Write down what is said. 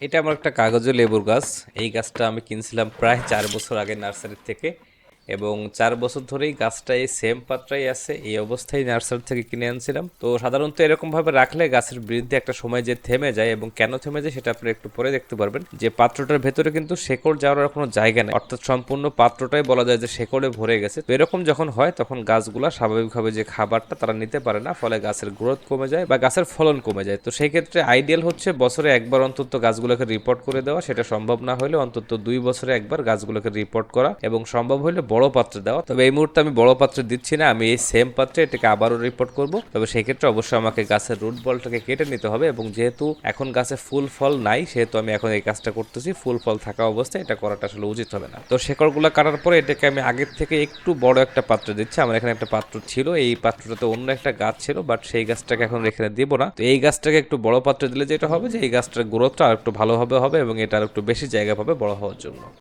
এটা আমার একটা কাগজে লেবুর গাছ। এই গাছটা আমি কিনছিলাম প্রায় চার বছর আগে নার্সারির থেকে। এবং চার বছর ধরেই গাছটা এই সেম পাত্রাই আছে, এই অবস্থায় নার্সারি থেকে কিনে আনছিলাম। তো সাধারণত এরকম ভাবে রাখলে গাছের বৃদ্ধি একটা সময় যে থেমে যায় এবং কেন থেমে যায় সেটা আপনি একটু পরে দেখতে পারবেন। যে পাত্রটার ভেতরে কিন্তু শেকড় যাওয়ার কোনো জায়গা নেই। অর্থাৎ সম্পূর্ণ পাত্রটাই বলা যায় যে শেকড়ে ভরে গেছে। তো এরকম যখন হয়, তখন গাছগুলা স্বাভাবিকভাবে যে খাবারটা তারা নিতে পারে না, ফলে গাছের গ্রোথ কমে যায় বা গাছের ফলন কমে যায়। তো সেই ক্ষেত্রে আইডিয়াল হচ্ছে বছরে একবার অন্তত গাছগুলোকে রিপোর্ট করে দেওয়া। সেটা সম্ভব না হলে অন্তত দুই বছরে একবার গাছগুলোকে রিপোর্ট করা এবং সম্ভব হলে বড় পাত্রে দেওয়া তবে এই মুহূর্তে আমি বড় পাত্রে দিচ্ছি না, আমি এই সেম পাত্রে এটাকে আবারও রিপোর্ট করব। তবে সেই ক্ষেত্রে অবশ্যই আমাকে গাছের রুট বলটাকে কেটে নিতে হবে এবং যেহেতু এখন গাছে ফুল ফল নাই, সেহেতু আমি এখন এই কাজটা করতেছি, ফুল ফল থাকা অবস্থায় এটা করাটা আসলে উচিত হবে না। তো শেকড়গুলো কাটার পরে এটাকে আমি আগের থেকে একটু বড় একটা পাত্রে দিচ্ছি। আমার এখানে একটা পাত্র ছিল, এই পাত্রটাতে অন্য একটা গাছ ছিল বাট সেই গাছটাকে এখন এখানে দিব না। তো এই গাছটাকে একটু বড় পাত্রে দিলে যেটা হবে যে, এই গাছটার গ্রোথটা আর একটু ভালোভাবে হবে এবং এটা আর একটু বেশি জায়গা পাবে বড় হওয়ার জন্য।